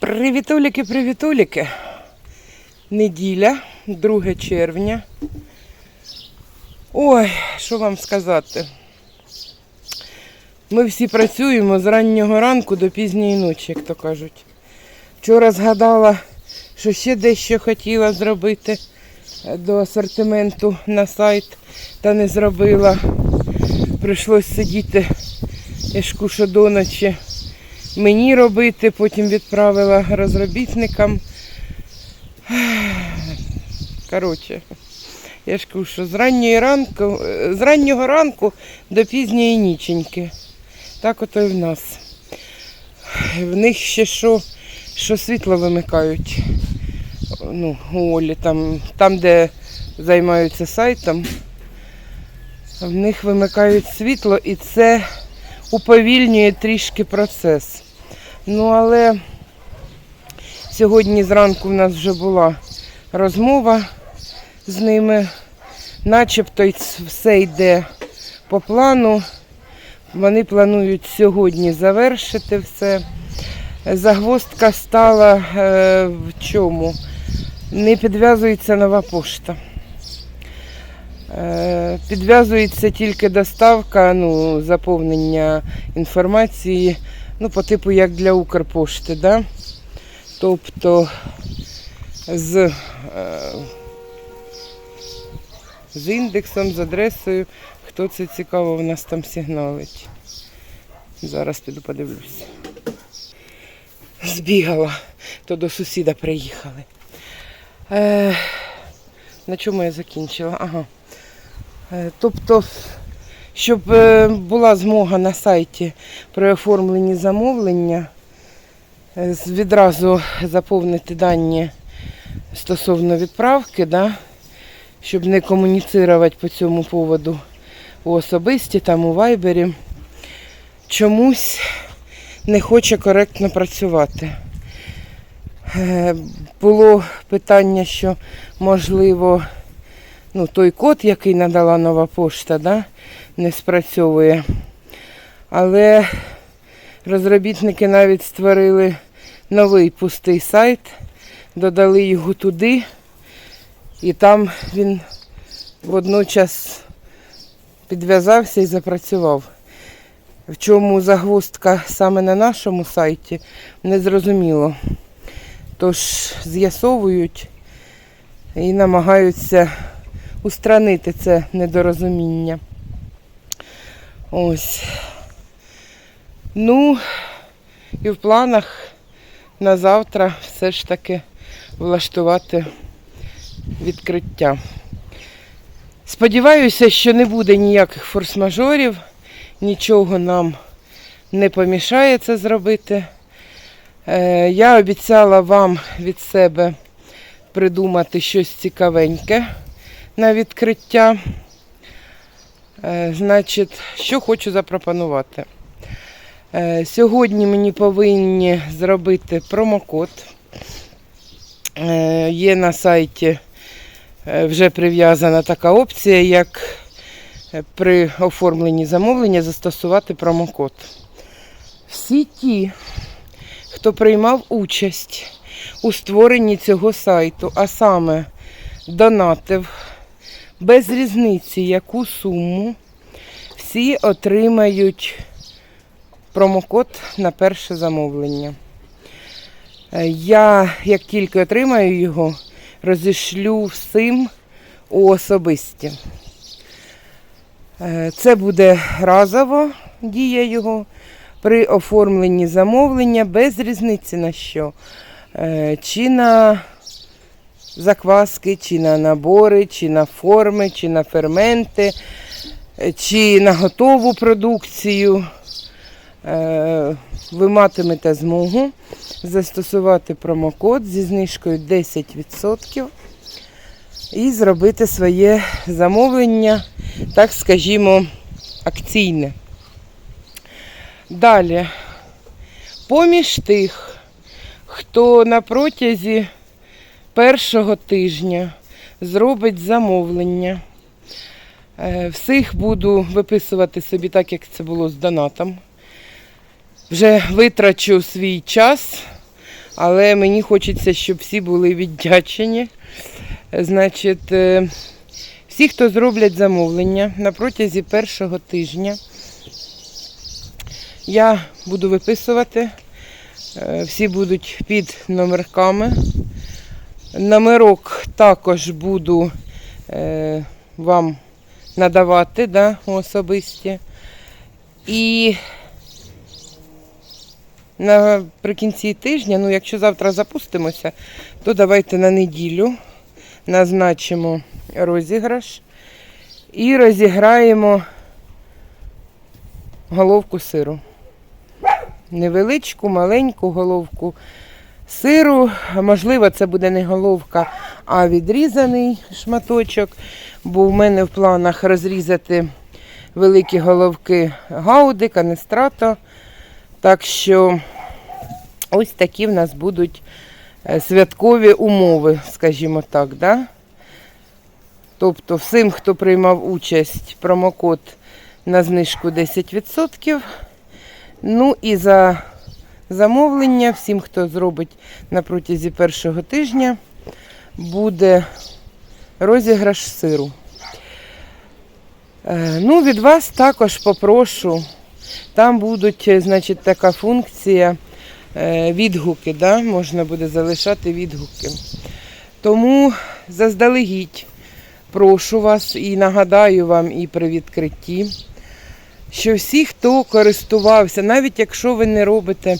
Привітуліки, привітуліки. Неділя, 2 червня. Ой, що вам сказати? Ми всі працюємо з раннього ранку до пізньої ночі, як то кажуть. Вчора згадала, що ще дещо хотіла зробити до асортименту на сайт, та не зробила. Прийшлось сидіти, я ж кушу до ночі мені робити, потім відправила розробітникам. Коротше, я ж що з ранньої ранку, з раннього ранку до пізньої ніченьки. Так ото і в нас. В них ще що, що світло вимикають. Ну, у Олі, там, там, де займаються сайтом, в них вимикають світло і це уповільнює трішки процес. Ну, але сьогодні зранку в нас вже була розмова з ними, начебто все йде по плану. Вони планують сьогодні завершити все. Загвоздка стала е, в чому? Не підв'язується нова пошта. Е, Підв'язується тільки доставка, ну, заповнення інформації, ну, по типу як для Укрпошти, да? тобто з, е, з індексом, з адресою, хто це цікаво, у нас там сигналить. Зараз піду подивлюся. Збігала, то до сусіда приїхали. Е, на чому я закінчила? Ага. Е, Тобто, щоб е, була змога на сайті при оформленні замовлення, е, відразу заповнити дані стосовно відправки, да, щоб не комуніцирувати по цьому поводу у особисті, там у вайбері, чомусь не хоче коректно працювати. Е, Було питання, що можливо ну, той код, який надала нова пошта, да, не спрацьовує. Але розробітники навіть створили новий пустий сайт, додали його туди, і там він водночас підв'язався і запрацював. В чому загвоздка саме на нашому сайті, не зрозуміло. Тож з'ясовують і намагаються устранити це недорозуміння. Ось. Ну, і в планах на завтра все ж таки влаштувати відкриття. Сподіваюся, що не буде ніяких форс-мажорів, нічого нам не помішає це зробити. Е, Я обіцяла вам від себе придумати щось цікавеньке на відкриття. Е, Значить, що хочу запропонувати. Е, Сьогодні мені повинні зробити промокод. Є на сайті вже прив'язана така опція, як при оформленні замовлення застосувати промокод. Всі ті, хто приймав участь у створенні цього сайту, а саме донатив без різниці яку суму, всі отримають промокод на перше замовлення. Я, як тільки отримаю його, розішлю всім у особисті. Е, Це буде разово дія його при оформленні замовлення без різниці на що. Е, Чи на закваски, чи на набори, чи на форми, чи на ферменти, е, чи на готову продукцію. Ви матимете змогу застосувати промокод зі знижкою 10% і зробити своє замовлення, так скажімо, акційне. Далі, поміж тих, хто на протязі першого тижня зробить замовлення. Е, Всіх буду виписувати собі так, як це було з донатом. Вже витрачу свій час, але мені хочеться, щоб всі були віддячені. Значить, е, всі, хто зроблять замовлення на протязі першого тижня, я буду виписувати. Е, Всі будуть під номерками. Номерок також буду е, вам надавати да, особисті. І наприкінці тижня, ну якщо завтра запустимося, то давайте на неділю назначимо розіграш і розіграємо головку сиру. Невеличку, маленьку головку сиру. Можливо, це буде не головка, а відрізаний шматочок, бо в мене в планах розрізати великі головки гауди, канестрато. Так що ось такі в нас будуть святкові умови, скажімо так. Да? Тобто всім, хто приймав участь, промокод на знижку 10%. Ну і за замовлення всім, хто зробить на протязі першого тижня, буде розіграш сиру. Е, Ну, від вас також попрошу. Там будуть, е, значить, така функція е, відгуки, да? можна буде залишати відгуки. Тому заздалегідь прошу вас і нагадаю вам і при відкритті, що всі, хто користувався, навіть якщо ви не робите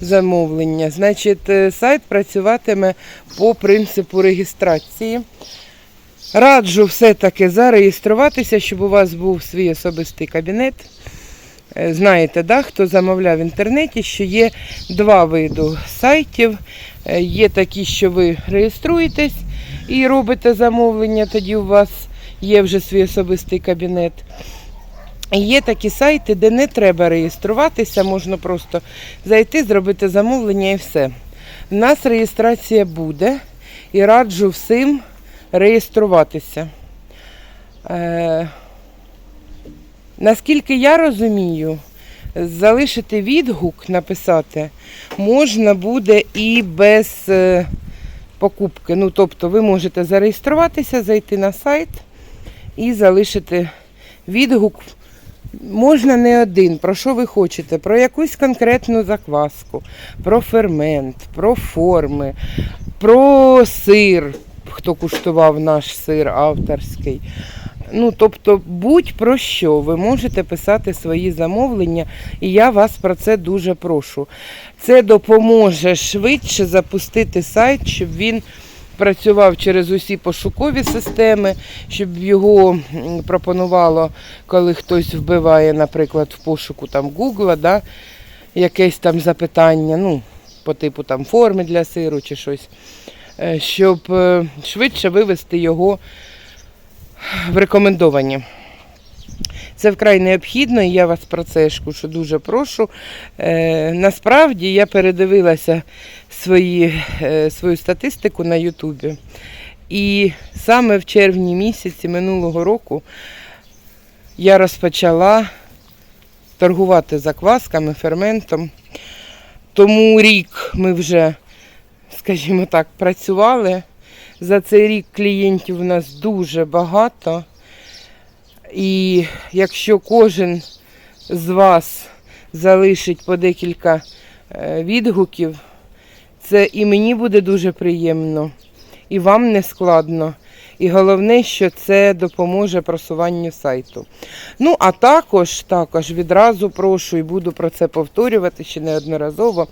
замовлення, значить е, сайт працюватиме по принципу реєстрації. Раджу все-таки зареєструватися, щоб у вас був свій особистий кабінет. Е, Знаєте, да, хто замовляв в інтернеті, що є два види сайтів. Е, Є такі, що ви реєструєтесь і робите замовлення, тоді у вас є вже свій особистий кабінет. Є такі сайти, де не треба реєструватися, можна просто зайти, зробити замовлення і все. У нас реєстрація буде і раджу всім реєструватися. Наскільки я розумію, залишити відгук, написати можна буде і без е, покупки. Ну, тобто ви можете зареєструватися, зайти на сайт і залишити відгук. Можна не один, про що ви хочете, про якусь конкретну закваску, про фермент, про форми, про сир, хто куштував наш сир авторський. Ну, тобто, будь-про що, ви можете писати свої замовлення, і я вас про це дуже прошу. Це допоможе швидше запустити сайт, щоб він працював через усі пошукові системи, щоб його пропонувало, коли хтось вбиває, наприклад, в пошуку там Гугла, да, якесь там запитання, ну, по типу там форми для сиру чи щось, е, щоб е, швидше вивести його в рекомендовані. Це вкрай необхідно, і я вас про це кажу, дуже прошу. Е, насправді я передивилася свої, е, свою статистику на Ютубі. І саме в червні місяці минулого року я розпочала торгувати заквасками, ферментом. Тому рік ми вже, скажімо так, працювали. За цей рік клієнтів у нас дуже багато. І якщо кожен з вас залишить по декілька е, відгуків, це і мені буде дуже приємно, і вам не складно. І головне, що це допоможе просуванню сайту. Ну, а також, також відразу прошу і буду про це повторювати ще неодноразово,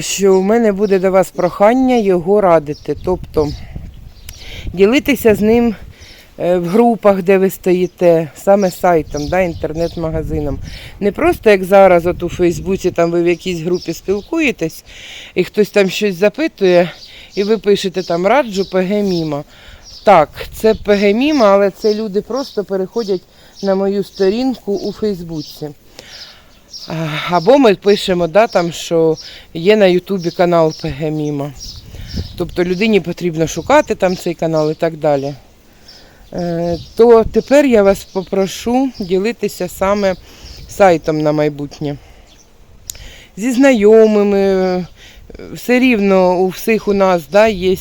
що в мене буде до вас прохання його радити. Тобто ділитися з ним е, в групах, де ви стоїте, саме сайтом, да, інтернет-магазином. Не просто як зараз, от у Фейсбуці, там ви в якійсь групі спілкуєтесь, і хтось там щось запитує, і ви пишете там раджу ПГ мімо. Так, це ПГ мімо, але це люди просто переходять на мою сторінку у Фейсбуці. А, Або ми пишемо, да, там, що є на Ютубі канал ПГ Міма. Тобто людині потрібно шукати там цей канал і так далі. Е, То тепер я вас попрошу ділитися саме сайтом на майбутнє. Зі знайомими, е, все рівно у всіх у нас да, є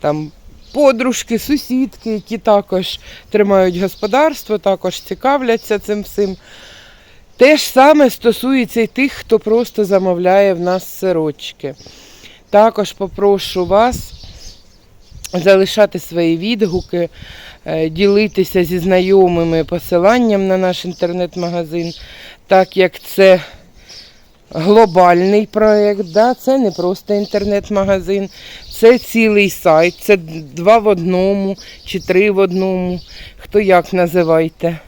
там подружки, сусідки, які також тримають господарство, також цікавляться цим всім. Те ж саме стосується і тих, хто просто замовляє в нас сирочки. Також попрошу вас залишати свої відгуки, е, ділитися зі знайомими посиланням на наш інтернет-магазин, так як це глобальний проєкт, да? це не просто інтернет-магазин, це цілий сайт, це два в одному чи три в одному, хто як називайте.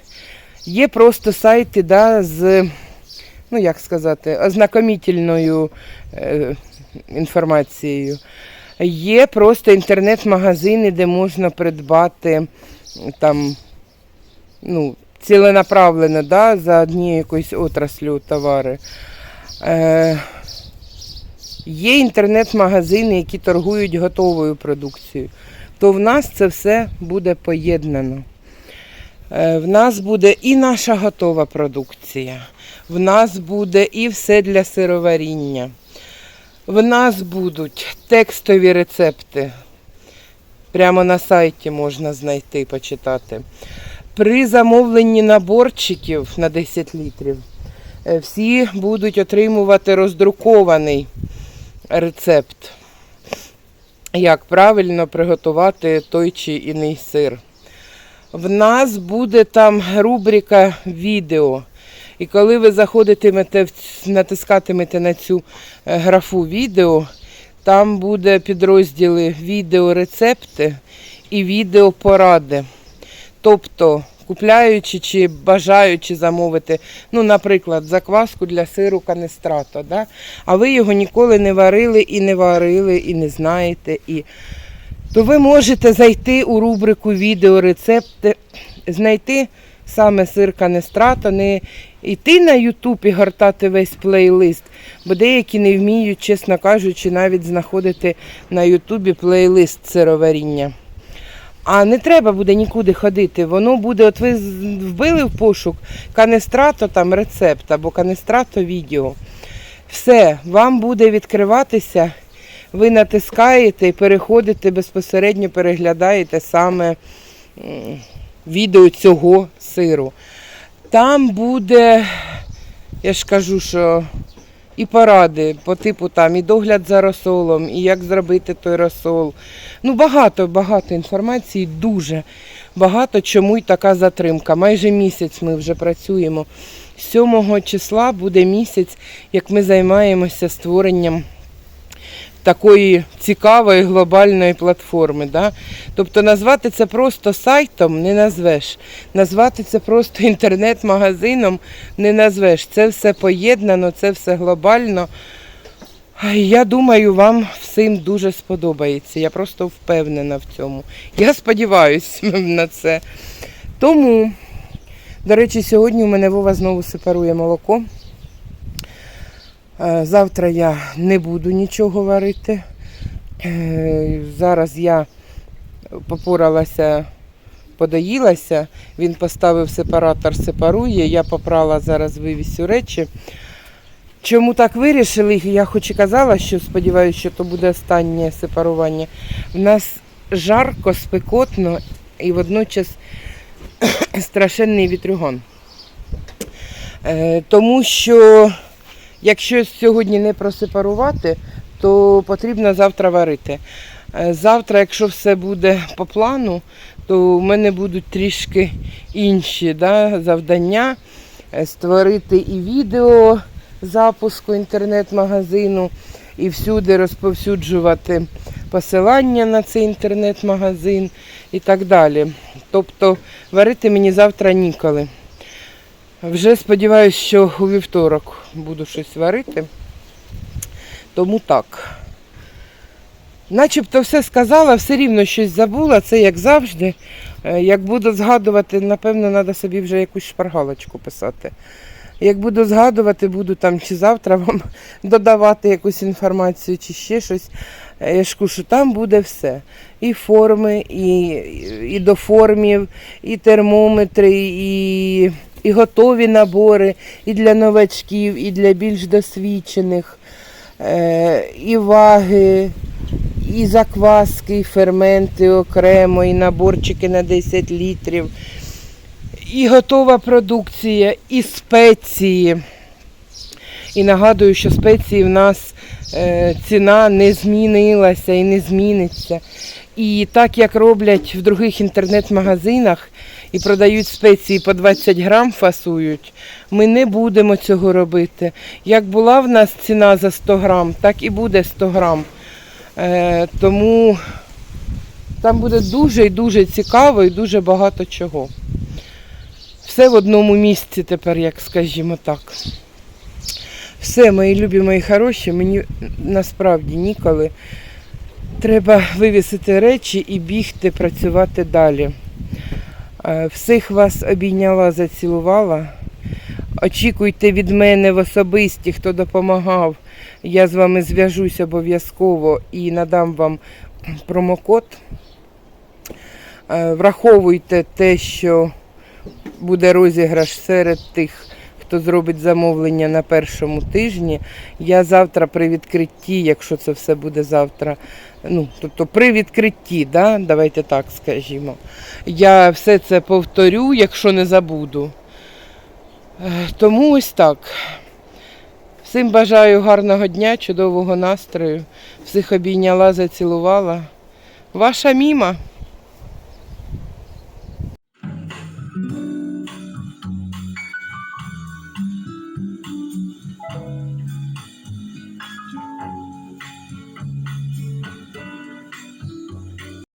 Є просто сайти да, з, ну як сказати, ознакомітельною е, інформацією. Є просто інтернет-магазини, де можна придбати там, ну, ціленаправлено да, за однією якоюсь отраслю товари. Е, є інтернет-магазини, які торгують готовою продукцією. То в нас це все буде поєднано. Е, В нас буде і наша готова продукція, в нас буде і все для сироваріння. В нас будуть текстові рецепти. Прямо на сайті можна знайти, почитати. При замовленні наборчиків на 10 літрів е, всі будуть отримувати роздрукований рецепт, як правильно приготувати той чи іний сир. В нас буде там рубрика відео. І коли ви заходитимете, натискатимете на цю е, графу відео, там буде підрозділи відеорецепти і відеопоради. Тобто, купляючи чи бажаючи замовити, ну, наприклад, закваску для сиру канестрато, да? а ви його ніколи не варили і не варили, і не знаєте. І... То ви можете зайти у рубрику відеорецепти, знайти саме сир канестрато, не йти на Ютуб і гортати весь плейлист, бо деякі не вміють, чесно кажучи, навіть знаходити на Ютубі плейлист сироваріння. А не треба буде нікуди ходити. Воно буде, от ви вбили в пошук канестрато там рецепт або канестрато відео. Все, вам буде відкриватися, ви натискаєте і переходите безпосередньо переглядаєте саме відео цього сиру. Там буде, я ж кажу, що і поради по типу там і догляд за розсолом, і як зробити той розсол. Ну, багато, багато інформації, дуже багато, чому й така затримка. Майже місяць ми вже працюємо. 7 числа буде місяць, як ми займаємося створенням такої цікавої глобальної платформи. Да? Тобто назвати це просто сайтом не назвеш. Назвати це просто інтернет-магазином не назвеш. Це все поєднано, це все глобально. Я думаю, вам всім дуже сподобається. Я просто впевнена в цьому. Я сподіваюся на це. Тому, до речі, сьогодні у мене Вова знову сепарує молоко. Е, Завтра я не буду нічого варити. Е, Зараз я попоралася, подоїлася. Він поставив сепаратор, сепарує. Я попрала зараз вивісю речі. Чому так вирішили? Я хоч і казала, що сподіваюся, що то буде останнє сепарування. В нас жарко, спекотно і водночас страшенний вітрюгон. Е, Тому що якщо сьогодні не просепарувати, то потрібно завтра варити. Е, Завтра, якщо все буде по плану, то в мене будуть трішки інші да, завдання. Е, Створити і відео запуску інтернет-магазину, і всюди розповсюджувати посилання на цей інтернет-магазин і так далі. Тобто варити мені завтра ніколи. Вже сподіваюся, що у вівторок буду щось варити. Тому так. Начебто все сказала, все рівно щось забула, це як завжди. Е, Як буду згадувати, напевно, треба собі вже якусь шпаргалочку писати. Як буду згадувати, буду там чи завтра вам додавати якусь інформацію, чи ще щось. Е, Я ж що там буде все. І форми, і, і до формів, і термометри, і, і готові набори, і для новачків, і для більш досвідчених, е, і ваги, і закваски, і ферменти окремо, і наборчики на 10 літрів, і готова продукція, і спеції. І нагадую, що спеції в нас е, ціна не змінилася і не зміниться. І так як роблять в других інтернет-магазинах і продають спеції по 20 грам, фасують, ми не будемо цього робити. Як була в нас ціна за 100 грам, так і буде 100 грам. Е, тому там буде дуже і дуже цікаво і дуже багато чого. Все в одному місці тепер, як скажімо так. Все, мої любі, мої хороші, мені насправді ніколи. Треба вивісити речі і бігти працювати далі. Е, Всіх вас обійняла, зацілувала. Очікуйте від мене в особисті, хто допомагав. Я з вами зв'яжусь обов'язково і надам вам промокод. Е, Враховуйте те, що буде розіграш серед тих, хто зробить замовлення на першому тижні. Я завтра при відкритті, якщо це все буде завтра, ну, тобто при відкритті, да, давайте так скажімо, я все це повторю, якщо не забуду. Е, Тому ось так. Всім бажаю гарного дня, чудового настрою. Всіх обійняла, зацілувала. Ваша міма.